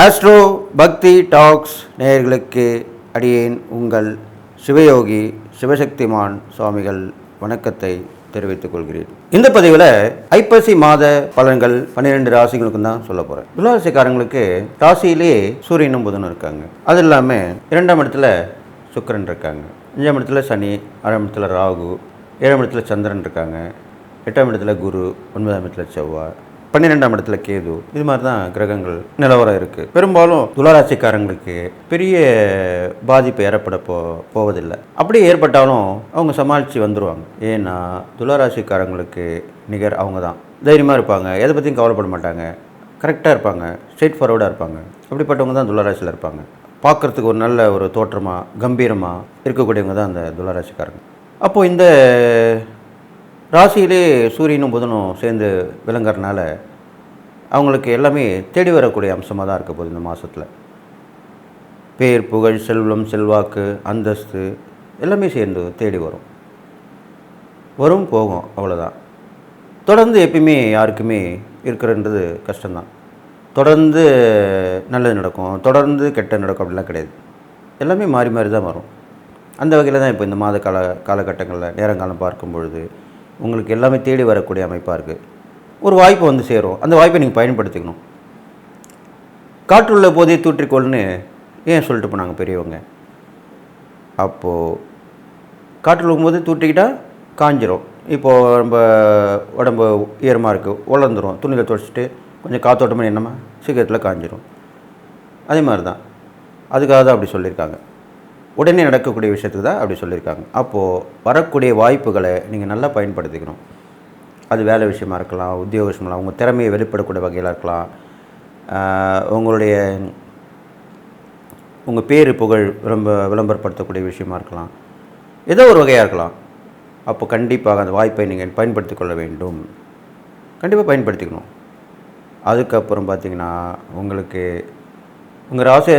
Astro பக்தி tax நேயர்களுக்கு அடியேன் உங்கள் சிவயோகி சிவசக்திமான் சுவாமிகள் வணக்கத்தை தெரிவித்துக் கொள்கிறேன். இந்த பதிவில் ஐப்பசி மாத பலன்கள் பன்னிரெண்டு ராசிகளுக்கும் தான் சொல்ல போகிறேன் துளாராசிக்காரங்களுக்கு ராசியிலேயே சூரியனும் புதனும் இருக்காங்க. அது இல்லாமல் இரண்டாம் இடத்துல சுக்கரன் இருக்காங்க. அஞ்சாம் இடத்துல சனி ஆறாம் இடத்துல ராகு ஏழாம் இடத்துல சந்திரன் இருக்காங்க. எட்டாம் இடத்துல குரு ஒன்பதாம் இடத்துல செவ்வாய். பன்னிரெண்டாம் இடத்துல கேது. இது மாதிரி தான் கிரகங்கள் நிலவரம் இருக்குது பெரும்பாலும் துளராசிக்காரங்களுக்கு பெரிய பாதிப்பு ஏற்பட போ போவதில்லை. அப்படியே ஏற்பட்டாலும் அவங்க சமாளித்து வந்துடுவாங்க ஏன்னா துளராசிக்காரங்களுக்கு நிகர் அவங்க தான் தைரியமாக இருப்பாங்க. எதை பற்றியும் கவலைப்பட மாட்டாங்க. கரெக்டாக இருப்பாங்க. ஸ்ட்ரெயிட் ஃபார்வர்டாக இருப்பாங்க. அப்படிப்பட்டவங்க தான் துளராசியில் இருப்பாங்க. பார்க்குறதுக்கு ஒரு நல்ல ஒரு தோற்றமாக கம்பீரமாக இருக்கக்கூடியவங்க தான் அந்த துளராசிக்காரங்க அப்போது இந்த ராசியிலே சூரியனும் புதனும் சேர்ந்து விளங்குறதுனால அவங்களுக்கு எல்லாமே தேடி வரக்கூடிய அம்சமாக தான் இருக்க போகுது இந்த மாதத்தில் பேர் புகழ் செல்வம் செல்வாக்கு அந்தஸ்து எல்லாமே சேர்ந்து தேடி வரும். வரும் போகும் அவ்வளோதான் தொடர்ந்து எப்பயுமே யாருக்குமே இருக்கிறன்றது கஷ்டம்தான். தொடர்ந்து நல்லது நடக்கும் தொடர்ந்து கெட்ட நடக்கும் அப்படிலாம் கிடையாது. எல்லாமே மாறி மாறி தான் வரும். அந்த வகையில் தான் இப்போ இந்த மாத கால காலகட்டங்களில் நேரங்காலம் பார்க்கும் பொழுது உங்களுக்கு எல்லாமே தேடி வரக்கூடிய அமைப்பாக இருக்குது ஒரு வாய்ப்பு வந்து சேரும். அந்த வாய்ப்பை நீங்கள் பயன்படுத்திக்கணும். காற்றுள்ள போதே தூற்றிக்கொள்னு ஏன் சொல்லிட்டு போனாங்க பெரியவங்க? அப்போது காற்றுள்ள போது தூட்டிக்கிட்டால் காஞ்சிரும். இப்போது நம்ம உடம்பு ஈரமாக இருக்குது உலர்ந்துடும் துணியில் துடைச்சிட்டு கொஞ்சம் காத்தோட்டமாக என்னமா சீக்கிரத்தில் காஞ்சிரும். அதே மாதிரி தான் அதுக்காக தான் அப்படி சொல்லியிருக்காங்க. உடனே நடக்கக்கூடிய விஷயத்துக்கு தான் அப்படி சொல்லியிருக்காங்க. அப்போது வரக்கூடிய வாய்ப்புகளை நீங்கள் நல்லா பயன்படுத்திக்கணும். அது வேலை விஷயமா இருக்கலாம் உத்தியோக விஷயமா உங்கள் திறமையை வெளிப்படக்கூடிய வகையில் இருக்கலாம். உங்களுடைய உங்கள் பேர் புகழ் விளம்ப விளம்பரப்படுத்தக்கூடிய விஷயமா இருக்கலாம். ஏதோ ஒரு வகையாக இருக்கலாம். அப்போ கண்டிப்பாக அந்த வாய்ப்பை நீங்கள் பயன்படுத்தி கொள்ள வேண்டும். கண்டிப்பாக பயன்படுத்திக்கணும். அதுக்கப்புறம் பார்த்தீங்கன்னா உங்களுக்கு உங்கள் ராசி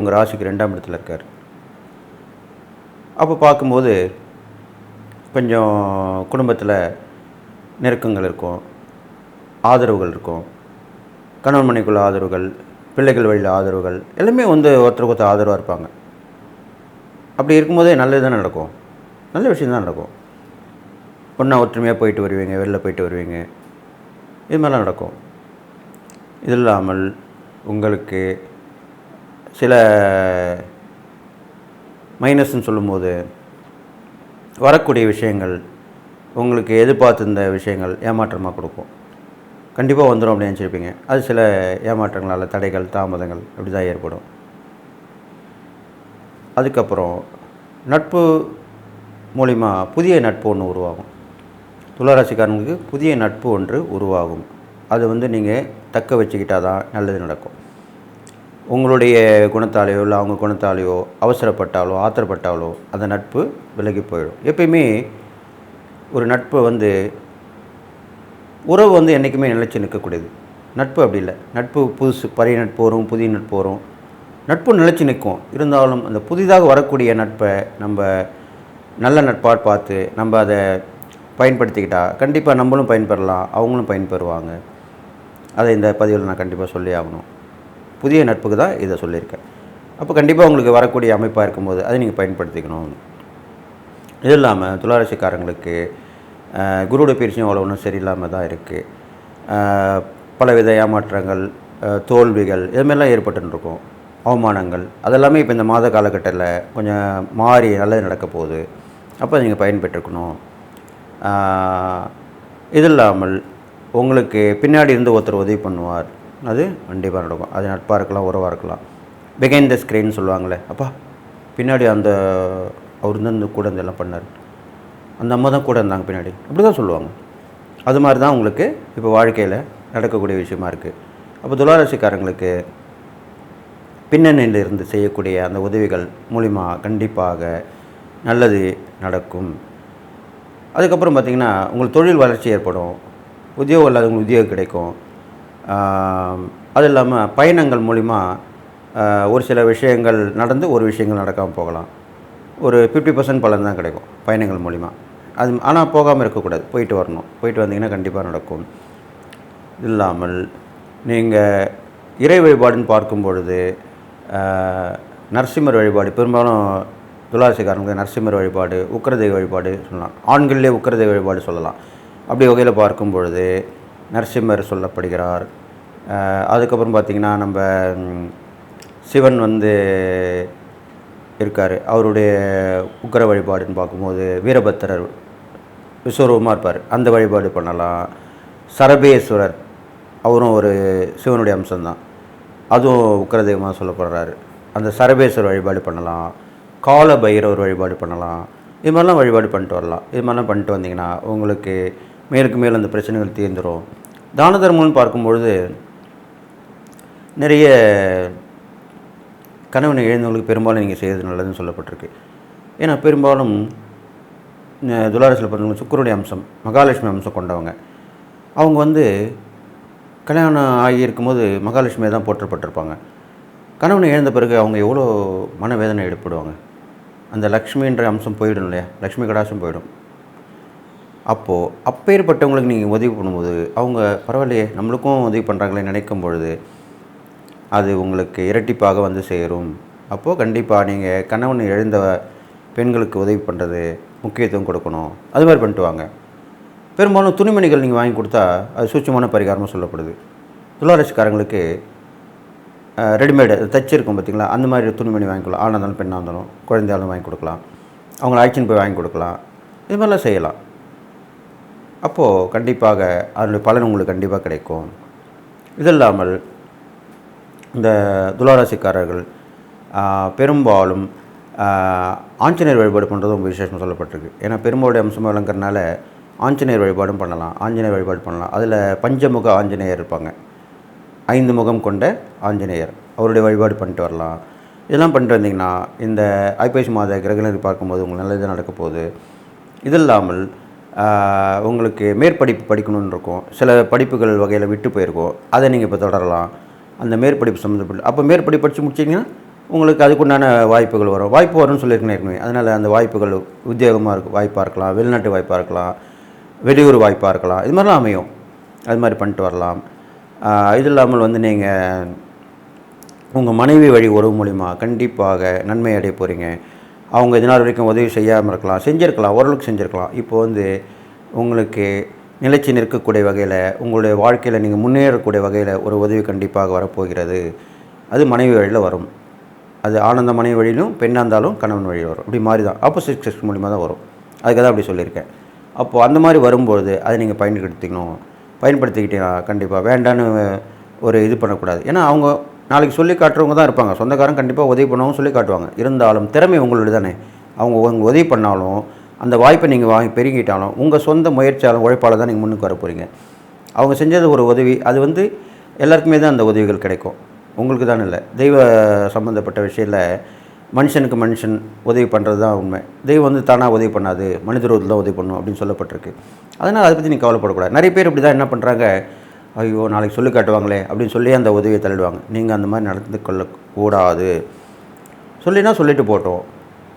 உங்கள் ராசிக்கு ரெண்டாம் இடத்துல இருக்கார். அப்போ பார்க்கும்போது கொஞ்சம் குடும்பத்தில் நெருக்கங்கள் இருக்கும் ஆதரவுகள் இருக்கும். கணவன் மனைக்குள்ள ஆதரவுகள் பிள்ளைகள் வழியில் ஆதரவுகள் எல்லாமே வந்து ஒருத்தருக்கு ஒருத்தர் ஆதரவாக இருப்பாங்க. அப்படி இருக்கும்போதே நல்லது தான் நடக்கும். நல்ல விஷயம் தான் நடக்கும். ஒன்றா ஒற்றுமையாக போயிட்டு வருவீங்க வெளில போயிட்டு வருவீங்க. இது மாதிரிலாம் நடக்கும். இது இல்லாமல் உங்களுக்கு சில மைனஸ்ன்னு சொல்லும்போது வரக்கூடிய விஷயங்கள் உங்களுக்கு எதிர்பார்த்துருந்த விஷயங்கள் ஏமாற்றமாக கொடுக்கும். கண்டிப்பாக வந்துடும் அப்படின்னு நினச்சிருப்பீங்க. அது சில ஏமாற்றங்களால் தடைகள் தாமதங்கள் அப்படி தான் ஏற்படும். அதுக்கப்புறம் நட்பு மூலிமா புதிய நட்பு ஒன்று உருவாகும். துளாராசிக்காரங்களுக்கு புதிய நட்பு ஒன்று உருவாகும். அது வந்து நீங்கள் தக்க வச்சுக்கிட்டால் தான் நல்லது நடக்கும். உங்களுடைய குணத்தாலேயோ இல்லை அவங்க குணத்தாலேயோ அவசரப்பட்டாலோ ஆத்திரப்பட்டாலோ அந்த நட்பு விலகி போயிடும். எப்பயுமே ஒரு நட்பு வந்து உறவு வந்து என்றைக்குமே நிலைச்சு நிற்கக்கூடியது. நட்பு அப்படி இல்லை. நட்பு புதுசு பழைய நட்பு வரும் புதிய நட்பு வரும். நட்பு நிலைச்சு நிற்கும். இருந்தாலும் அந்த புதிதாக வரக்கூடிய நட்பை நம்ம நல்ல நட்பாக பார்த்து நம்ம அதை பயன்படுத்திக்கிட்டால் கண்டிப்பாக நம்மளும் பயன்பெறலாம் அவங்களும் பயன்பெறுவாங்க. அதை இந்த பதிவில் நான் கண்டிப்பாக சொல்லி ஆகணும். புதிய நட்புக்கு தான் இதை சொல்லியிருக்கேன். அப்போ கண்டிப்பாக உங்களுக்கு வரக்கூடிய அமைப்பாக இருக்கும்போது அதை நீங்கள் பயன்படுத்திக்கணும். இது இல்லாமல் துளாராசிக்காரங்களுக்கு அஹ், குருவோட பயிற்சியும் அவ்வளோ ஒன்றும் சரியில்லாமல் தான் இருக்குது பலவித ஏமாற்றங்கள் தோல்விகள் இதுமாரிலாம் ஏற்பட்டுன்னு இருக்கும் அவமானங்கள் அதெல்லாமே இப்போ இந்த மாத காலகட்டத்தில் கொஞ்சம் மாறி நல்லது நடக்க போகுது. அப்போ நீங்கள் பயன்பெற்றுக்கணும். இது இல்லாமல் உங்களுக்கு பின்னாடி இருந்து ஒருத்தர் உதவி பண்ணுவார். அது கண்டிப்பாக நடக்கும். அது நட்பாக இருக்கலாம் உறவாக இருக்கலாம். பிகைன் த ஸ்க்ரீன் சொல்லுவாங்களே அப்பா பின்னாடி அந்த அவர் தான் இந்த கூட இதெல்லாம் எல்லாம் பண்ணார். அந்த அம்மா தான் கூட இருந்தாங்க பின்னாடி. அப்படி தான் சொல்லுவாங்க. அது மாதிரி தான் உங்களுக்கு இப்போ வாழ்க்கையில் நடக்கக்கூடிய விஷயமா இருக்குது அப்போ துளாராசிக்காரங்களுக்கு பின்னணியில் இருந்து செய்யக்கூடிய அந்த உதவிகள் மூலிமா கண்டிப்பாக நல்லது நடக்கும். அதுக்கப்புறம் பார்த்திங்கன்னா உங்களுக்கு தொழில் வளர்ச்சி ஏற்படும். உத்தியோகம் இல்லாதவங்களுக்கு உத்தியோகம் கிடைக்கும். அது இல்லாமல் பயணங்கள் மூலிமா ஒரு சில விஷயங்கள் நடந்து ஒரு விஷயங்கள் நடக்காமல் போகலாம். ஒரு ஃபிஃப்டி பர்சன்ட் பலன் தான் கிடைக்கும் பயணங்கள் மூலிமா அது ஆனால் போகாமல் இருக்கக்கூடாது. போயிட்டு வரணும். போயிட்டு வந்தீங்கன்னா கண்டிப்பாக நடக்கும். இல்லாமல் நீங்கள் இறை வழிபாடுன்னு பார்க்கும் பொழுது நரசிம்மர் வழிபாடு பெரும்பாலும் துளாசிக்காரங்களுக்கு நரசிம்மர் வழிபாடு உக்கிரதெய்வ வழிபாடு சொல்லலாம். ஆண்களிலே உக்கரதெய்வ வழிபாடு சொல்லலாம். அப்படி வகையில் பார்க்கும் பொழுது நரசிம்மர் சொல்லப்படுகிறார். அதுக்கப்புறம் பார்த்திங்கன்னா நம்ம சிவன் வந்து இருக்கார். அவருடைய உக்கிர வழிபாடுன்னு பார்க்கும்போது வீரபத்திரர் விஸ்வரூபமாக இருப்பார். அந்த வழிபாடு பண்ணலாம். சரபேஸ்வரர் அவரும் ஒரு சிவனுடைய அம்சம்தான். அதுவும் உக்கிரதெய்வமாக சொல்லப்படுறாரு. அந்த சரபேஸ்வரர் வழிபாடு பண்ணலாம். கால பைரவர் வழிபாடு பண்ணலாம். இது மாதிரிலாம் வழிபாடு பண்ணிட்டு வரலாம். இது மாதிரிலாம் பண்ணிட்டு வந்தீங்கன்னா உங்களுக்கு மேலுக்கு மேல் அந்த பிரச்சனைகள் தீர்ந்துடும் தான தர்மம்னு பார்க்கும்பொழுது நிறைய கணவனை எழுந்தவங்களுக்கு பெரும்பாலும் நீங்கள் செய்கிறது நல்லதுன்னு சொல்லப்பட்டிருக்கு. ஏன்னா பெரும்பாலும் அஹ், பிறந்தவங்க சுக்கருடைய அம்சம் மகாலட்சுமி அம்சம் கொண்டவங்க. அவங்க வந்து கல்யாணம் ஆகி இருக்கும்போது மகாலட்சுமியை தான் போற்றப்பட்டிருப்பாங்க. கணவனை இழந்த பிறகு அவங்க எவ்வளோ மனவேதனை ஏற்படுவாங்க? அந்த லக்ஷ்மின்ற அம்சம் போயிடும் இல்லையா? லக்ஷ்மி கடாசம் போயிடும். அப்போது அப்பேற்பட்டவங்களுக்கு நீங்கள் உதவி பண்ணும்போது அவங்க பரவாயில்லையே நம்மளுக்கும் உதவி பண்ணுறாங்களே நினைக்கும் பொழுது அது உங்களுக்கு இரட்டிப்பாக வந்து சேரும். அப்போது கண்டிப்பாக நீங்கள் கணவன் எழுந்த பெண்களுக்கு உதவி பண்ணுறது முக்கியத்துவம் கொடுக்கணும். அது மாதிரி பண்ணிட்டு வாங்க. பெரும்பாலும் துணிமணிகள் நீங்கள் வாங்கி கொடுத்தா அது சூட்சமான பரிகாரமாக சொல்லப்படுது. துளாராசிக்காரங்களுக்கு ரெடிமேடு தச்சிருக்கும் பார்த்திங்களா அந்த மாதிரி துணிமணி வாங்கிக்கலாம் ஆணாக இருந்தாலும் பெண்ணாக இருந்தாலும் குழந்தையாலும் வாங்கி கொடுக்கலாம். அவங்கள அழைச்சின்னு போய் வாங்கி கொடுக்கலாம். இது மாதிரிலாம் செய்யலாம். அப்போது கண்டிப்பாக அதனுடைய பலன் உங்களுக்கு கண்டிப்பாக கிடைக்கும். இது இல்லாமல் இந்த துளாராசிக்காரர்கள் பெரும்பாலும் ஆஞ்சநேயர் வழிபாடு பண்ணுறது ரொம்ப விசேஷம் சொல்லப்பட்டிருக்கு. ஏன்னா பெருமாளுடைய அம்சமாக விளங்குறதுனால ஆஞ்சநேயர் வழிபாடும் பண்ணலாம் ஆஞ்சநேயர் வழிபாடு பண்ணலாம். அதில் பஞ்சமுக ஆஞ்சநேயர் இருப்பாங்க. ஐந்து முகம் கொண்ட ஆஞ்சநேயர் அவருடைய வழிபாடு பண்ணிட்டு வரலாம். இதெல்லாம் பண்ணிட்டு வந்தீங்கன்னா இந்த ஐப்பசி மாத கிரகணத்தை பார்க்கும்போது உங்களுக்கு நல்லது நடக்க போகுது. இது இல்லாமல் உங்களுக்கு மேற்படிப்பு படிக்கணும்னு இருக்கும். சில படிப்புகள் வகையில் விட்டு போயிருக்கோம். அதை நீங்கள் இப்போ தொடரலாம். அந்த மேற்படிப்பு சம்மந்தப்பட்டு அப்போ மேற்படிப்பு படித்து முடிச்சிங்கன்னா உங்களுக்கு அதுக்குண்டான வாய்ப்புகள் வரும். வாய்ப்பு வரும்னு சொல்லியிருக்கேன் ஏற்கனவே. அதனால் அந்த வாய்ப்புகள் உத்தியோகமாக இருக்கும் வாய்ப்பாக இருக்கலாம் வெளிநாட்டு வாய்ப்பாக இருக்கலாம் வெளியூர் வாய்ப்பாக இருக்கலாம் இது மாதிரிலாம் அமையும். அது மாதிரி பண்ணிட்டு வரலாம். இது இல்லாமல் வந்து நீங்கள் உங்கள் மனைவி வழி உறவு மூலிமா கண்டிப்பாக நன்மை அடைய போகிறீங்க அவங்க இதனால் வரைக்கும் உதவி செய்யாமல் இருக்கலாம் செஞ்சுருக்கலாம் ஓரளவுக்கு செஞ்சுருக்கலாம். இப்போ வந்து உங்களுக்கு நிலைச்சி நிற்கக்கூடிய வகையில் உங்களுடைய வாழ்க்கையில் நீங்கள் முன்னேறக்கூடிய வகையில் ஒரு உதவி கண்டிப்பாக வரப்போகிறது. அது மனைவி வழியில் வரும். அது ஆனந்த மனைவி வழியிலும் பெண்ணாக இருந்தாலும் கணவன் வழியில் வரும். இப்படி மாதிரி தான். ஆப்போசிட் செக்ஸ் மூலிமா தான் வரும். அதுக்காக தான் அப்படி சொல்லியிருக்கேன். அப்போது அந்த மாதிரி வரும்பொழுது அதை நீங்கள் பயன்படுத்திக்கணும். பயன்படுத்திக்கிட்டீங்கன்னா கண்டிப்பாக வேண்டான்னு ஒரு இது பண்ணக்கூடாது. ஏன்னா அவங்க நாளைக்கு சொல்லி காட்டுறவங்க தான் இருப்பாங்க. சொந்தக்காரன் கண்டிப்பாக உதவி பண்ணவங்க சொல்லி காட்டுவாங்க. இருந்தாலும் திறமை உங்களுடைய தானே. அவங்க உங்க உதவி பண்ணாலும் அந்த வாய்ப்பை நீங்கள் வாங்கி பெருகிட்டாலும் உங்கள் சொந்த முயற்சியாலும் உழைப்பால் தான் நீங்கள் முன்னுக்கு வர போகிறீங்க அவங்க செஞ்சது ஒரு உதவி. அது வந்து எல்லாருக்குமே தான் அந்த உதவிகள் கிடைக்கும். உங்களுக்கு தான் இல்லை. தெய்வ சம்மந்தப்பட்ட விஷயத்தில் மனுஷனுக்கு மனுஷன் உதவி பண்ணுறது தான் உண்மை. தெய்வம் வந்து தானாக உதவி பண்ணாது. மனித ரூபத்தில் தான் உதவி பண்ணும் அப்படின்னு சொல்லப்பட்டிருக்கு. அதனால் அதை பற்றி நீ கவலைப்படக்கூடாது. நிறைய பேர் இப்படி தான் என்ன பண்ணுறாங்க ஐயோ நாளைக்கு சொல்லி காட்டுவாங்களே அப்படின்னு சொல்லி அந்த உதவியை தள்ளிடுவாங்க. நீங்கள் அந்த மாதிரி நடந்து கொள்ளக்கூடாது சொல்லினா சொல்லிட்டு போட்டோம்.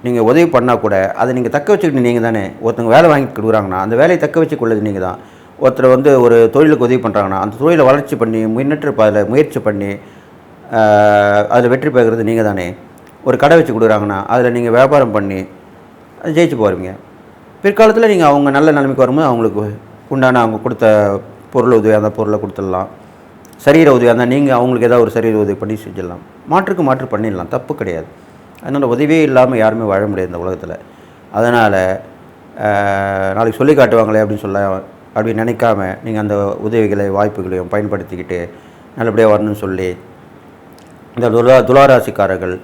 நீங்கள் உதவி பண்ணால் கூட அதை நீங்கள் தக்க வச்சுக்கிட்டு நீங்கள் தானே. ஒருத்தவங்க வேலை வாங்கி கொடுக்குறாங்கன்னா அந்த வேலையை தக்க வச்சுக்கொள்ளது நீங்கள் தான். ஒருத்தர் வந்து ஒரு தொழிலுக்கு உதவி பண்ணுறாங்கன்னா அந்த தொழிலை வளர்ச்சி பண்ணி முன்னேற்ற அதில் முயற்சி பண்ணி அதில் வெற்றி பெறுகிறது நீங்கள் தானே. ஒரு கடை வச்சு கொடுக்குறாங்கன்னா அதில் நீங்கள் வியாபாரம் பண்ணி அது ஜெயிச்சு போகிறீங்க பிற்காலத்தில் நீங்கள் அவங்க நல்ல நிலைமைக்கு வரும்போது அவங்களுக்கு உண்டான அவங்க கொடுத்த பொருள் உதவி அந்த பொருளை கொடுத்துடலாம். சரீர உதவி அந்த நீங்கள் அவங்களுக்கு ஏதாவது ஒரு சரீர உதவி பண்ணி செஞ்சிடலாம். மாற்றுக்கு மாற்று பண்ணிடலாம். தப்பு கிடையாது. அதனால் உதவியே இல்லாமல் யாருமே வாழ முடியாது இந்த உலகத்தில். அதனால் நாளைக்கு சொல்லி காட்டுவாங்களே அப்படின்னு சொல்ல அப்படின்னு நினைக்காம நீங்கள் அந்த உதவிகளை வாய்ப்புகளையும் பயன்படுத்திக்கிட்டு நல்லபடியாக வரணும்னு சொல்லி இந்த துலா துளாராசிக்காரர்கள்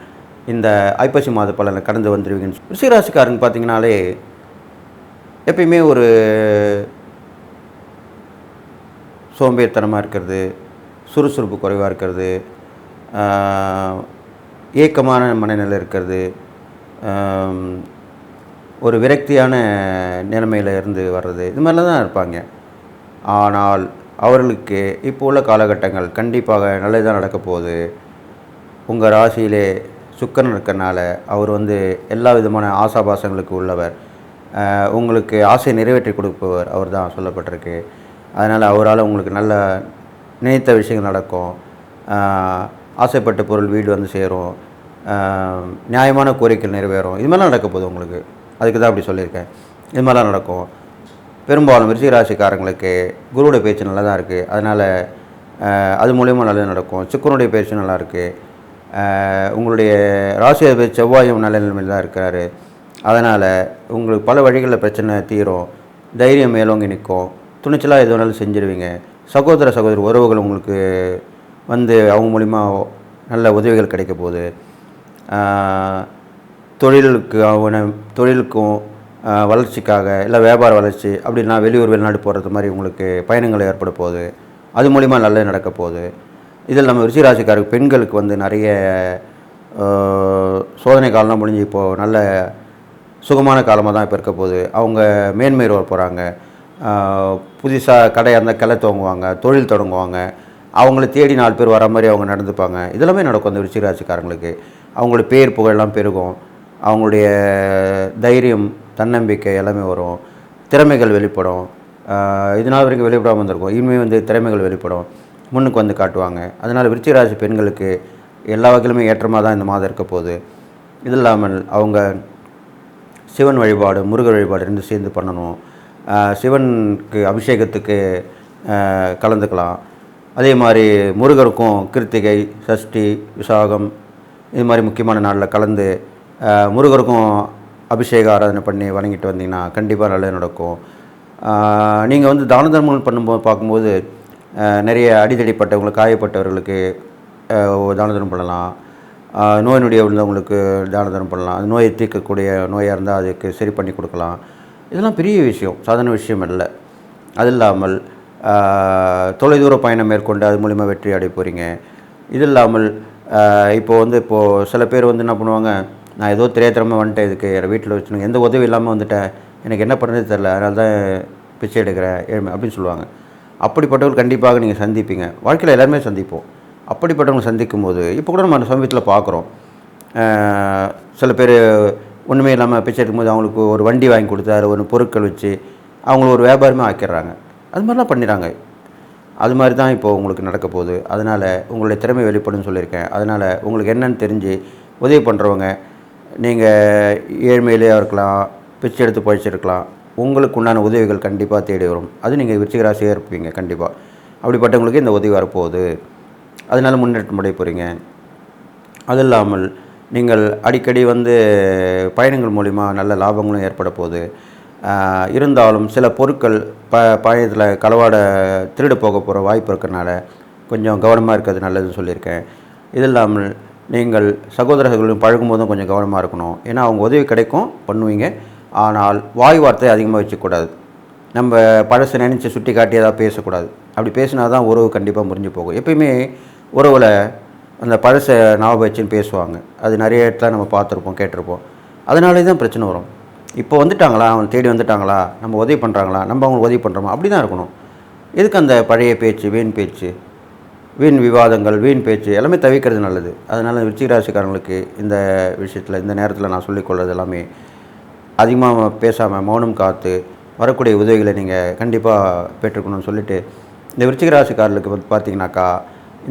இந்த ஐப்பசி மாத பலனை கடந்து வந்துடுவீங்கன்னு ரிஷிராசிக்காரங்க பார்த்தீங்கனாலே எப்பயுமே ஒரு சோம்பேறித்தனமாக இருக்கிறது சுறுசுறுப்பு குறைவாக இருக்கிறது ஏக்கமான மனநிலை இருக்கிறது ஒரு விரக்தியான நிலைமையில் இருந்து வர்றது இது மாதிரிலாம் தான் இருப்பாங்க. ஆனால் அவர்களுக்கு இப்போ உள்ள காலகட்டங்கள் கண்டிப்பாக நல்லதுதான் நடக்க போகுது. உங்கள் ராசியிலே சுக்கரன் இருக்கறனால அவர் வந்து எல்லா விதமான ஆசாபாசங்களுக்கு உள்ளவர். உங்களுக்கு ஆசையை நிறைவேற்றி கொடுப்பவர் அவர் தான் சொல்லப்பட்டிருக்கு. அதனால் அவரால் உங்களுக்கு நல்ல நினைத்த விஷயங்கள் நடக்கும். ஆசைப்பட்ட பொருள் வீடு வந்து சேரும். நியாயமான கோரிக்கை நிறைவேறும். இது மாதிரிலாம் நடக்க போகுது உங்களுக்கு. அதுக்கு தான் அப்படி சொல்லியிருக்கேன். இது மாதிரிலாம் நடக்கும். பெரும்பாலும் விருச்சிக ராசிக்காரங்களுக்கு குருவோட பேச்சு நல்லா தான் இருக்குது அதனால் அது மூலயமா நல்லது நடக்கும். சுக்கரனுடைய பேச்சு நல்லா இருக்குது உங்களுடைய ராசி அதிபர் செவ்வாயும் நல்ல நிலைமையில் தான் இருக்கிறாரு. அதனால் உங்களுக்கு பல வழிகளில் பிரச்சனை தீரும். தைரியம் மேலோங்கி நிற்கும். துணிச்சலாக எது வேணாலும் செஞ்சிருவீங்க. சகோதர சகோதரி உறவுகள் உங்களுக்கு வந்து அவங்க மூலிமா நல்ல உதவிகள் கிடைக்க போகுது. தொழிலுக்கு அவன தொழிலுக்கும் வளர்ச்சிக்காக இல்லை வியாபார வளர்ச்சி அப்படின்னா வெளியூர் வெளிநாடு போகிறது மாதிரி உங்களுக்கு பயணங்கள் ஏற்பட போகுது. அது மூலிமா நல்லது நடக்க போகுது. இதில் நம்ம ரிஷிராசிக்காரருக்கு பெண்களுக்கு வந்து நிறைய சோதனை காலம்லாம் முடிஞ்சு இப்போது நல்ல சுகமான காலமாக தான் இப்போ இருக்க போகுது. அவங்க மேன்மை போகிறாங்க புதுசாக கடையாக இருந்தால் கிளை துவங்குவாங்க தொழில் தொடங்குவாங்க. அவங்கள தேடி நாலு பேர் வர மாதிரி அவங்க நடந்துப்பாங்க. இதெல்லாமே நடக்கும் அந்த விருச்சிகராசிக்காரங்களுக்கு. அவங்களுடைய பேர் புகழெல்லாம் பெருகும். அவங்களுடைய தைரியம் தன்னம்பிக்கை எல்லாமே வரும். திறமைகள் வெளிப்படும். இதனால் இது வரைக்கும் வெளிப்படாமல் வந்திருக்கும் இனிமேல் வந்து திறமைகள் வெளிப்படும். முன்னுக்கு வந்து காட்டுவாங்க. அதனால் விருச்சிகராசி பெண்களுக்கு எல்லா வகையிலுமே ஏற்றமாக தான் இந்த மாதம் இருக்க போகுது. இது இல்லாமல் அவங்க சிவன் வழிபாடு முருகர் வழிபாடு ரெண்டு சேர்ந்து பண்ணணும். சிவனுக்கு அபிஷேகத்துக்கு கலந்துக்கலாம். அதே மாதிரி முருகருக்கும் கிருத்திகை சஷ்டி விசாகம் இது மாதிரி முக்கியமான நாளில் கலந்து முருகருக்கும் அபிஷேக ஆராதனை பண்ணி வணங்கிட்டு வந்தீங்கன்னா கண்டிப்பாக நல்லது நடக்கும். நீங்கள் வந்து தான தர்மங்கள் பண்ணும்போது பார்க்கும்போது நிறைய அடிதடிப்பட்டவங்களுக்கு காயப்பட்டவர்களுக்கு தான தர்மம் பண்ணலாம். நோய் நொடியை விழுந்தவங்களுக்கு தான தர்மம் பண்ணலாம். நோயை தீர்க்கக்கூடிய நோயாக இருந்தால் அதுக்கு சரி பண்ணி கொடுக்கலாம். இதெல்லாம் பெரிய விஷயம் சாதாரண விஷயம் இல்லை அது இல்லாமல் தொலைதூர பயணம் மேற்கொண்டு அது மூலிமா வெற்றி அடைய போகிறீங்க இது இல்லாமல் இப்போது வந்து இப்போது சில பேர் வந்து என்ன பண்ணுவாங்க நான் ஏதோ திரையத்திரமாக வந்துட்டேன் இதுக்கு என் வீட்டில் வச்சுருங்க எந்த உதவி இல்லாமல் வந்துட்டேன் எனக்கு என்ன பண்ணுறது தெரில அதனால தான் பிச்சை எடுக்கிறேன் ஏழ்மை அப்படின்னு சொல்லுவாங்க. அப்படிப்பட்டவர்கள் கண்டிப்பாக நீங்கள் சந்திப்பீங்க. வாழ்க்கையில் எல்லாருமே சந்திப்போம். அப்படிப்பட்டவங்க சந்திக்கும் போது இப்போ கூட நம்ம சமீபத்தில் பார்க்குறோம். சில பேர் ஒன்றுமே இல்லாமல் பிச்சை எடுக்கும்போது அவங்களுக்கு ஒரு வண்டி வாங்கி கொடுத்தாரு ஒரு பொருட்கள் வச்சு அவங்கள ஒரு வியாபாரமே ஆக்கிடுறாங்க. அது மாதிரிலாம் பண்ணிடுறாங்க. அது மாதிரி தான் இப்போ உங்களுக்கு நடக்க போகுது. அதனால் உங்களுடைய திறமை வெளிப்படுன்னு சொல்லியிருக்கேன். அதனால் உங்களுக்கு என்னன்னு தெரிஞ்சு உதவி பண்ணுறவங்க நீங்கள் ஏழ்மையிலேயே இருக்கலாம் பிச்சை எடுத்து பழிச்சிருக்கலாம் உங்களுக்கு உண்டான உதவிகள் கண்டிப்பாக தேடி வரும். அது நீங்கள் விருச்சிகராசியாக இருப்பீங்க கண்டிப்பாக அப்படிப்பட்டவங்களுக்கு இந்த உதவி வரப்போகுது. அதனால் முன்னேற்றம் அடைய போகிறீங்க அது இல்லாமல் நீங்கள் அடிக்கடி வந்து பயணங்கள் மூலிமா நல்ல லாபங்களும் ஏற்பட போகுது. இருந்தாலும் சில பொருட்கள் ப பயணத்தில் களவாட திருடு போக போகிற வாய்ப்பு இருக்கிறனால கொஞ்சம் கவனமாக இருக்கிறது நல்லதுன்னு சொல்லியிருக்கேன். இது இல்லாமல் நீங்கள் சகோதரர்களும் பழகும்போதும் கொஞ்சம் கவனமாக இருக்கணும். ஏன்னா அவங்க உதவி கிடைக்கும் பண்ணுவீங்க. ஆனால் வாய் வார்த்தை அதிகமாக வச்சுக்கூடாது நம்ம பழசை நினச்சி சுட்டி காட்டி ஏதாவது பேசக்கூடாது. அப்படி பேசினா தான் உறவு கண்டிப்பாக முறிஞ்சு போகும். எப்பயுமே உறவில் அந்த பழசை ஞாபகம் வச்சுன்னு பேசுவாங்க. அது நிறைய இடத்துல நம்ம பார்த்துருப்போம் கேட்டிருப்போம். அதனாலே தான் பிரச்சனை வரும். இப்போ வந்துட்டாங்களா? அவன் தேடி வந்துட்டாங்களா? நம்ம உதவி பண்ணுறாங்களா நம்ம அவங்களுக்கு உதவி பண்ணுறோமா அப்படி தான் இருக்கணும். எதுக்கு அந்த பழைய பேச்சு வீண் பேச்சு? வீண் விவாதங்கள் வீண் பேச்சு எல்லாமே தவிர்க்கிறது நல்லது. அதனால் விருச்சிகராசிக்காரங்களுக்கு இந்த விஷயத்தில் இந்த நேரத்தில் நான் சொல்லிக்கொள்வது எல்லாமே அதிகமாக பேசாமல் மௌனம் காத்து வரக்கூடிய உதவிகளை நீங்கள் கண்டிப்பாக பெற்றுக்கணும்னு சொல்லிட்டு இந்த விருச்சிகராசிக்காரர்களுக்கு பார்த்தீங்கன்னாக்கா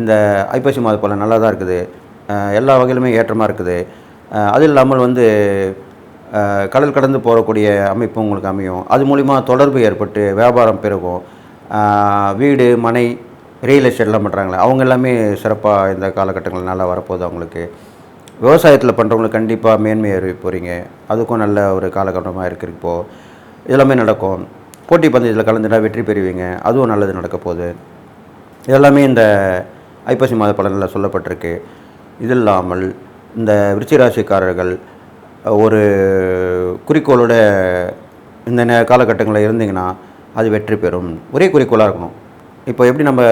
இந்த ஐப்பசி மாத பலன் நல்லா தான் இருக்குது எல்லா வகையிலுமே ஏற்றமாக இருக்குது. அது இல்லாமல் வந்து கடல் கடந்து போகக்கூடிய அமைப்பு உங்களுக்கு அமையும். அது மூலிமா தொடர்பு ஏற்பட்டு வியாபாரம் பெருகும். வீடு மனை ரியல் எஸ்டேட்லாம் பண்ணுறாங்களே அவங்க எல்லாமே சிறப்பாக இந்த காலகட்டங்களில் நல்லா வரப்போகுது அவங்களுக்கு. விவசாயத்தில் பண்ணுறவங்களுக்கு கண்டிப்பாக மேன்மை அறிவி போகிறீங்க அதுக்கும் நல்ல ஒரு காலகட்டமாக இருக்குது இப்போது இதெல்லாமே நடக்கும். போட்டி பந்தயத்தில் கலந்துட்டால் வெற்றி பெறுவீங்க. அதுவும் நல்லது நடக்க போகுது இதெல்லாமே இந்த ஐப்பசி மாத பலனில் சொல்லப்பட்டிருக்கு. இது இல்லாமல் இந்த விருச்சிராசிக்காரர்கள் ஒரு குறிக்கோளோட இந்த நே- காலகட்டங்களில் இருந்தீங்கன்னா அது வெற்றி பெறும். ஒரே குறிக்கோளாக இருக்கணும். இப்போ எப்படி நம்ம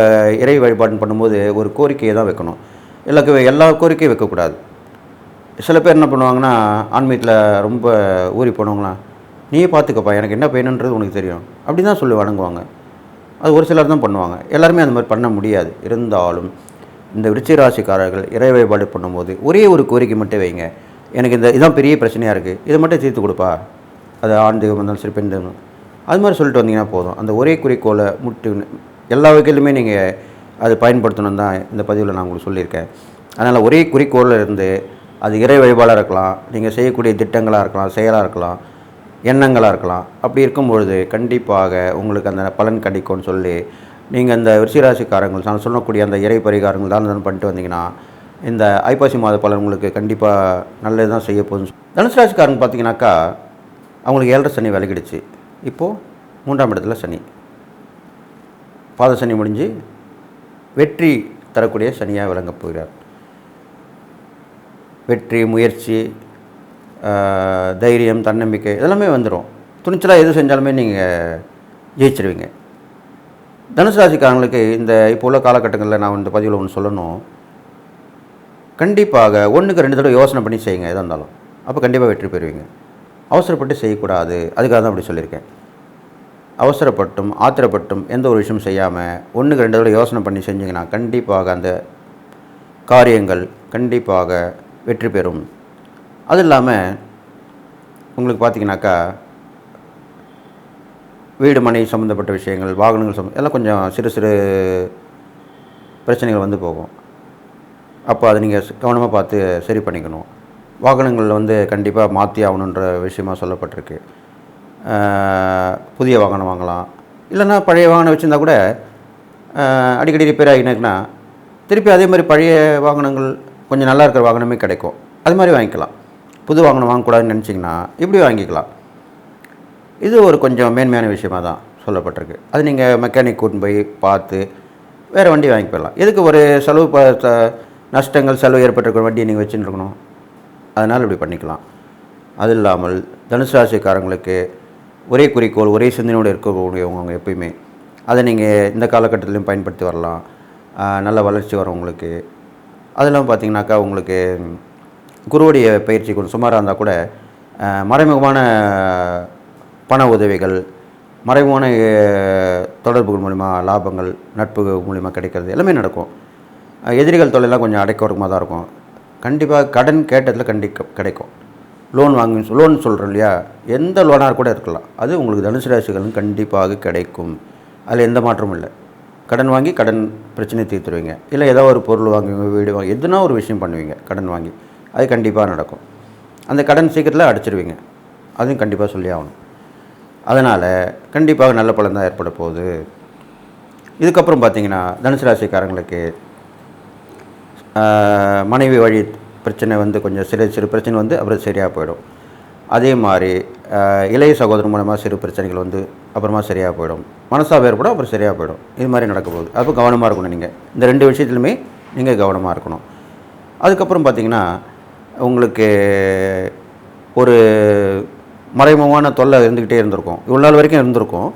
இறை வழிபாடு பண்ணும்போது ஒரு கோரிக்கையை தான் வைக்கணும். எல்லாக்கு எல்லா கோரிக்கையும் வைக்கக்கூடாது. சில பேர் என்ன பண்ணுவாங்கன்னா ஆன்மீகத்தில் ரொம்ப ஊறி போனவங்களாம் நீயே பார்த்துக்கப்பா எனக்கு என்ன வேணுன்றது உனக்கு தெரியும். அப்படி தான் சொல்லி வணங்குவாங்க. அது ஒரு சிலர் தான் பண்ணுவாங்க. எல்லாருமே அந்த மாதிரி பண்ண முடியாது. இருந்தாலும் இந்த விருச்சிக ராசிக்காரர்கள் இறை வழிபாடு பண்ணும்போது ஒரே ஒரு கோரிக்கை மட்டும் வைங்க. எனக்கு இந்த இதுதான் பெரிய பிரச்சனையாக இருக்குது இதை மட்டும் தீர்த்து கொடுப்பா. அது ஆண் தெய்வம் இருந்தாலும் சரி பெண் தெய்வம் அது மாதிரி சொல்லிட்டு வந்தீங்கன்னா போதும். அந்த ஒரே குறிக்கோளை முட்டு எல்லா வகையிலுமே நீங்கள் அது பயன்படுத்தணும் தான் இந்த பதிவில் நான் உங்களுக்கு சொல்லியிருக்கேன். அதனால் ஒரே குறிக்கோளில் இருந்து அது இறை வழிபாடாக இருக்கலாம். நீங்கள் செய்யக்கூடிய திட்டங்களாக இருக்கலாம் செயலாக இருக்கலாம். எண்ணங்களாக இருக்கலாம். அப்படி இருக்கும்பொழுது கண்டிப்பாக உங்களுக்கு அந்த பலன் கிடைக்கும்னு சொல்லி நீங்கள் அந்த விருச்சிராசிக்காரங்கள் நான் சொல்லக்கூடிய அந்த இறை பரிகாரங்கள் தான் பண்ணிட்டு வந்தீங்கன்னா இந்த ஐப்பாசி மாத பலன் உங்களுக்கு கண்டிப்பாக நல்லது தான் செய்ய போகுதுன்னு தனுசு ராசிக்காரங்க பார்த்தீங்கன்னாக்கா அவங்களுக்கு ஏழரை சனி விலகிடுச்சு. இப்போது மூன்றாம் இடத்துல சனி. பாத சனி முடிஞ்சு வெற்றி தரக்கூடிய சனியாக விளங்கப் போகிறார். வெற்றி முயற்சி தைரியம் தன்னம்பிக்கை இதெல்லாமே வந்துடும் துணிச்சலாக எது செஞ்சாலுமே நீங்கள் ஜெயிச்சிருவீங்க. தனுசு ராசிக்காரங்களுக்கு இந்த இப்போ உள்ள காலகட்டங்களில் நான் இந்த பதிவில் ஒன்று சொல்லணும். கண்டிப்பாக ஒன்றுக்கு ரெண்டு தடவை யோசனை பண்ணி செய்யுங்க எதாக இருந்தாலும். அப்போ கண்டிப்பாக வெற்றி பெறுவீங்க. அவசரப்பட்டு செய்யக்கூடாது. அதுக்காக தான் அப்படி சொல்லியிருக்கேன். அவசரப்பட்டும் ஆத்திரப்பட்டும் எந்த ஒரு விஷயம் செய்யாமல் ஒன்றுக்கு ரெண்டு தடவை யோசனை பண்ணி செஞ்சீங்கன்னா கண்டிப்பாக அந்த காரியங்கள் கண்டிப்பாக வெற்றி பெறும். அது இல்லாமல் உங்களுக்கு பார்த்தீங்கன்னாக்கா வீடு மனை சம்மந்தப்பட்ட விஷயங்கள் வாகனங்கள் சம்ம எல்லாம் கொஞ்சம் சிறு சிறு பிரச்சனைகள் வந்து போகும். அப்போ அதை நீங்கள் கவனமாக பார்த்து சரி பண்ணிக்கணும். வாகனங்கள் வந்து கண்டிப்பாக மாற்றி ஆகணுன்ற விஷயமா சொல்லப்பட்டிருக்கு. புதிய வாகனம் வாங்கலாம். இல்லைன்னா பழைய வாகனம் வச்சுருந்தா கூட அடிக்கடி ரிப்பேர் ஆகினாக்குன்னா திருப்பி அதே மாதிரி பழைய வாகனங்கள் கொஞ்சம் நல்லா இருக்கிற வாகனமே கிடைக்கும். அது மாதிரி வாங்கிக்கலாம். புது வாங்கணும் வாங்கக்கூடாதுன்னு நினச்சிங்கன்னா இப்படி வாங்கிக்கலாம். இது ஒரு கொஞ்சம் மேன்மையான விஷயமா தான் சொல்லப்பட்டிருக்கு. அது நீங்கள் மெக்கானிக் கூட்டின்னு போய் பார்த்து வேறு வண்டி வாங்கி போயிடலாம். எதுக்கு ஒரு செலவு ப நஷ்டங்கள் செலவு ஏற்பட்டிருக்கிற வண்டியை நீங்கள் வச்சுன்னு இருக்கணும்? அதனால் இப்படி பண்ணிக்கலாம். அது இல்லாமல் தனுசு ராசிக்காரங்களுக்கு ஒரே குறிக்கோள் ஒரே சிந்தனையோடு இருக்கக்கூடியவங்க அவங்க எப்பயுமே அதை நீங்கள் இந்த காலகட்டத்திலையும் பயன்படுத்தி வரலாம். நல்ல வளர்ச்சி வரும் உங்களுக்கு அதெல்லாம் பார்த்தீங்கன்னாக்கா உங்களுக்கு குருவுடைய பயிற்சி கொஞ்சம் சுமாராக இருந்தால் கூட மறைமுகமான பண உதவிகள் மறைமுகமான தொடர்புகள் மூலிமா லாபங்கள் நட்பு மூலிமா கிடைக்கிறது எல்லாமே நடக்கும். எதிரிகள் தொல்லைலாம் கொஞ்சம் அடைக்கமாக தான் இருக்கும். கண்டிப்பாக கடன் கேட்டதில் கண்டிக்க கிடைக்கும். லோன் வாங்கி லோன் சொல்கிறோம் இல்லையா? எந்த லோனாக கூட இருக்கலாம். அது உங்களுக்கு தனுசு ராசிகளும் கண்டிப்பாக கிடைக்கும். அதில் எந்த மாற்றமும் இல்லை. கடன் வாங்கி கடன் பிரச்சனையை தீர்த்துருவீங்க. இல்லை ஏதோ ஒரு பொருள் வாங்குவீங்க வீடு வாங்கி எதுனா ஒரு விஷயம் பண்ணுவீங்க கடன் வாங்கி. அது கண்டிப்பாக நடக்கும். அந்த கடன் சீக்கிரத்தில் அடிச்சிருவீங்க. அதுவும் கண்டிப்பாக சொல்லி ஆகணும். அதனால் கண்டிப்பாக நல்ல பலன் தான் ஏற்பட போகுது. இதுக்கப்புறம் பார்த்தீங்கன்னா தனுசு ராசிக்காரங்களுக்கு மனைவி வழி பிரச்சனை வந்து கொஞ்சம் சிறு சிறு பிரச்சனை வந்து அப்புறம் சரியாக போயிடும். அதே மாதிரி இளைய சகோதரன் மூலமாக சிறு பிரச்சனைகள் வந்து அப்புறமா சரியாக போயிடும். மனசாக ஏற்படும் அப்புறம் சரியாக போயிடும். இது மாதிரி நடக்க போகுது. அப்போ கவனமாக இருக்கணும் நீங்கள் இந்த ரெண்டு விஷயத்துலையுமே நீங்கள் கவனமாக இருக்கணும். அதுக்கப்புறம் பார்த்தீங்கன்னா உங்களுக்கு ஒரு மறைமுகமான தொல்லை இருந்துக்கிட்டே இருந்திருக்கும். இவ்வளோ நாள் வரைக்கும் இருந்திருக்கும்.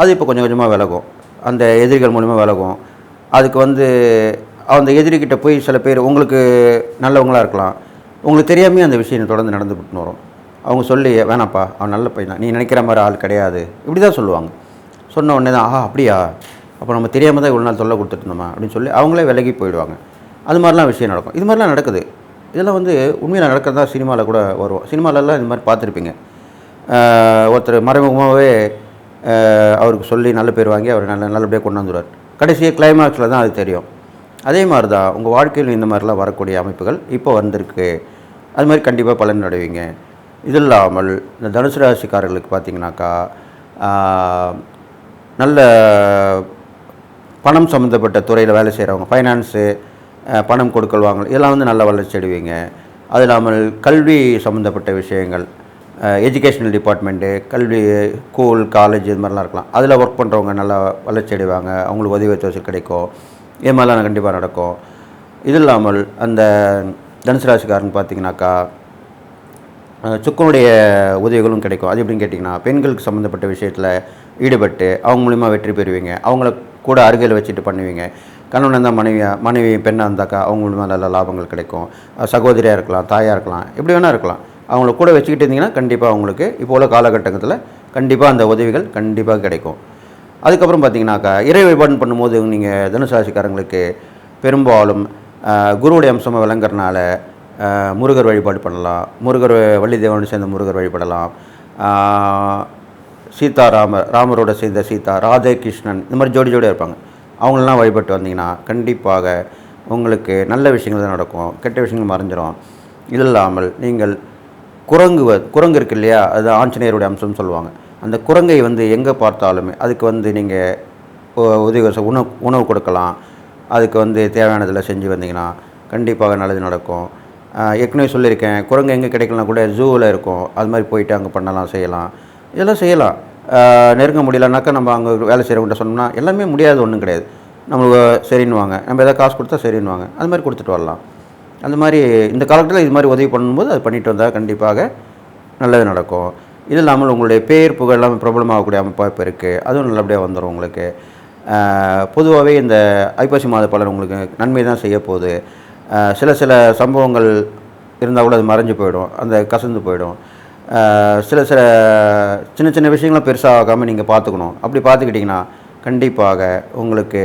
அது இப்போ கொஞ்சம் கொஞ்சமாக விலகும். அந்த எதிரிகள் மூலிமா விலகும். அதுக்கு வந்து அந்த எதிரிக்கிட்ட போய் சில பேர் உங்களுக்கு நல்லவங்களா இருக்கலாம். உங்களுக்கு தெரியாமே அந்த விஷயம் தொடர்ந்து நடந்துக்கிட்டு வரும். அவங்க சொல்லி வேணாப்பா அவன் நல்ல பையன் நீ நினைக்கிற மாதிரி ஆள் கிடையாது. இப்படி தான் சொல்லுவாங்க. சொன்ன உடனே தான் ஆஹா அப்படியா? அப்போ நம்ம தெரியாமல் தான் இவ்வளோ நாள் தொல்லை கொடுத்துட்டு இருந்தோமா? அப்படின்னு சொல்லி அவங்களே விலகி போயிடுவாங்க. அது மாதிரிலாம் விஷயம் நடக்கும். இது மாதிரிலாம் நடக்குது. இதெல்லாம் வந்து உண்மையில் நடக்கிறதா சினிமாவில் கூட வரும் சினிமாலெல்லாம் இந்த மாதிரி பார்த்துருப்பீங்க. ஒருத்தர் மறைமுகமாகவே அவருக்கு சொல்லி நல்ல பேர் வாங்கி அவர் நல்ல நல்லபடியாக கொண்டு வந்துடுவார். கடைசியாக கிளைமேக்ஸில் தான் அது தெரியும். அதே மாதிரி தான் உங்கள் வாழ்க்கையில் இந்த மாதிரிலாம் வரக்கூடிய அமைப்புகள் இப்போ வந்திருக்கு. அது மாதிரி கண்டிப்பாக பலன் அடைவீங்க. இது இல்லாமல் இந்த தனுசு ராசிக்காரர்களுக்கு பார்த்தீங்கன்னாக்கா நல்ல பணம் சம்மந்தப்பட்ட துறையில் வேலை செய்கிறவங்க ஃபைனான்ஸு பணம் கொடுக்கல் வாங்கல் இதெல்லாம் வந்து நல்ல வளர்ச்சி அடைவீங்க. அது இல்லாமல் கல்வி சம்மந்தப்பட்ட விஷயங்கள் எஜுகேஷனல் டிபார்ட்மெண்ட்டு கல்வி ஸ்கூல் காலேஜ் இது மாதிரிலாம் இருக்கலாம். அதில் ஒர்க் பண்ணுறவங்க நல்லா வளர்ச்சி அடைவாங்க. அவங்களுக்கு உதவி வசதி கிடைக்கும். இது மாதிரிலாம் கண்டிப்பாக நடக்கும். இது இல்லாமல் அந்த தனுசு ராசிக்காரன் பார்த்தீங்கன்னாக்கா சுக்கனுடைய உதவிகளும் கிடைக்கும். அது எப்படின்னு கேட்டிங்கன்னா பெண்களுக்கு சம்மந்தப்பட்ட விஷயத்தில் ஈடுபட்டு அவங்க மூலிமா வெற்றி பெறுவீங்க. அவங்கள கூட அருகில் வச்சுட்டு பண்ணுவீங்க. கணவன் இருந்தால் மனைவியாக மனைவி பெண்ணாக இருந்தாக்கா அவங்களுக்கு நல்ல லாபங்கள் கிடைக்கும். சகோதரியாக இருக்கலாம் தாயாக இருக்கலாம் எப்படி வேணால் இருக்கலாம். அவங்கள கூட வச்சுக்கிட்டு இருந்தீங்கன்னா கண்டிப்பாக அவங்களுக்கு இப்போ உள்ள காலகட்டத்தில் கண்டிப்பாக அந்த உதவிகள் கண்டிப்பாக கிடைக்கும். அதுக்கப்புறம் பார்த்தீங்கன்னாக்கா இறை வழிபாடு பண்ணும்போது நீங்கள் தனுசாசிக்காரங்களுக்கு பெரும்பாலும் குருவுடைய அம்சமாக விளங்குறனால முருகர் வழிபாடு பண்ணலாம். முருகர் வள்ளி தேவனோடு சேர்ந்த முருகர் வழிபடலாம். சீதாராமர் சீதா ராமர் ராமரோட சேர்ந்த சீதா ராதே கிருஷ்ணன் இந்த மாதிரி ஜோடி ஜோடியாக இருப்பாங்க. அவங்களெலாம் வழிபட்டு வந்தீங்கன்னா கண்டிப்பாக உங்களுக்கு நல்ல விஷயங்கள் தான் நடக்கும். கெட்ட விஷயங்கள் மறைஞ்சிரும். இது இல்லாமல் நீங்கள் குரங்கு வ- குரங்கு இருக்கு இல்லையா? அது ஆஞ்சநேயருடைய அம்சம்னு சொல்லுவாங்க. அந்த குரங்கை வந்து எங்கே பார்த்தாலுமே அதுக்கு வந்து நீங்கள் உதவி உணவு உணவு கொடுக்கலாம். அதுக்கு வந்து தேவையானதில் செஞ்சு வந்தீங்கன்னா கண்டிப்பாக நல்லது நடக்கும். ஏற்கனவே சொல்லியிருக்கேன். குரங்கு எங்கே கிடைக்கலனா கூட ஜூவில் இருக்கும். அது மாதிரி போயிட்டு அங்கே பண்ணலாம் செய்யலாம். இதெல்லாம் செய்யலாம். நெருங்க முடியலனாக்கா நம்ம அங்கே வேலை செய்கிறவங்கள்ட்ட சொன்னோம்னா எல்லாமே முடியாது ஒன்றும் கிடையாது. நம்மளுக்கு சரின்னுவாங்க. நம்ம எதாவது காசு கொடுத்தா சரின்னுவாங்க. அது மாதிரி கொடுத்துட்டு வரலாம். அந்த மாதிரி இந்த காலகட்டத்தில் இது மாதிரி உதவி பண்ணும்போது அது பண்ணிட்டு வந்தால் கண்டிப்பாக நல்லது நடக்கும். இது இல்லாமல் உங்களுடைய பேர் புகழ் எல்லாமே பிரபலமாகக்கூடிய அமைப்பாக இப்போ இருக்குது அதுவும் நல்லபடியாக வந்துடும் உங்களுக்கு. பொதுவாகவே இந்த ஐப்பசி மாத பலன் உங்களுக்கு நன்மை தான் செய்ய போகுது. சில சில சம்பவங்கள் இருந்தால் கூட அது மறைஞ்சு போயிடும். அந்த கசந்து போயிடும். சில சில சின்ன சின்ன விஷயங்களும் பெருசாகாமல் நீங்கள் பார்த்துக்கணும். அப்படி பார்த்துக்கிட்டிங்கன்னா கண்டிப்பாக உங்களுக்கு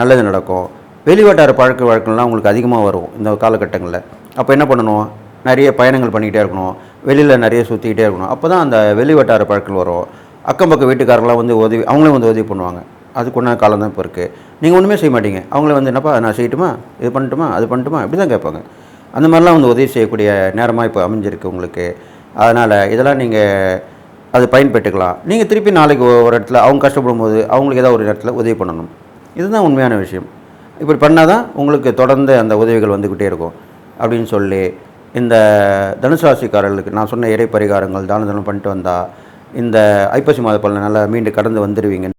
நல்லது நடக்கும். வெளிவட்டார பழக்க வழக்கம்லாம் உங்களுக்கு அதிகமாக வரும் இந்த காலகட்டங்களில். அப்போ என்ன பண்ணணும்? நிறைய பயணங்கள் பண்ணிக்கிட்டே இருக்கணும். வெளியில் நிறைய சுற்றிக்கிட்டே இருக்கணும். அப்போ தான் அந்த வெளிவட்டார பழக்கம் வரும். அக்கம் பக்கம் வீட்டுக்காரங்களாம் வந்து உதவி அவங்களும் வந்து உதவி பண்ணுவாங்க. அதுக்குண்டான காலம் தான் இப்போ இருக்குது நீங்கள் ஒன்றுமே செய்ய மாட்டீங்க. அவங்களே வந்து என்னப்பா நான் செய்யட்டுமா? இது பண்ணட்டுமா? அது பண்ணட்டுமா? இப்படி தான் கேட்பாங்க. அந்த மாதிரிலாம் வந்து உதவி செய்யக்கூடிய நேரமாக இப்போ அமைஞ்சிருக்கு உங்களுக்கு. அதனால் இதெல்லாம் நீங்கள் அது பயன்பெற்றுக்கலாம். நீங்கள் திருப்பி நாளைக்கு ஒரு இடத்துல அவங்க கஷ்டப்படும் போது அவங்களுக்கு ஏதாவது ஒரு இடத்துல உதவி பண்ணணும். இதுதான் உண்மையான விஷயம். இப்படி பண்ணால் தான் உங்களுக்கு தொடர்ந்து அந்த உதவிகள் வந்துக்கிட்டே இருக்கும். அப்படின்னு சொல்லி இந்த தனுசு ராசிக்காரர்களுக்கு நான் சொன்ன இறை பரிகாரங்கள் தான தானம் பண்ணிட்டு வந்தால் இந்த ஐப்பசி மாத பலனை நல்லா மீண்டு கடந்து வந்துடுவீங்க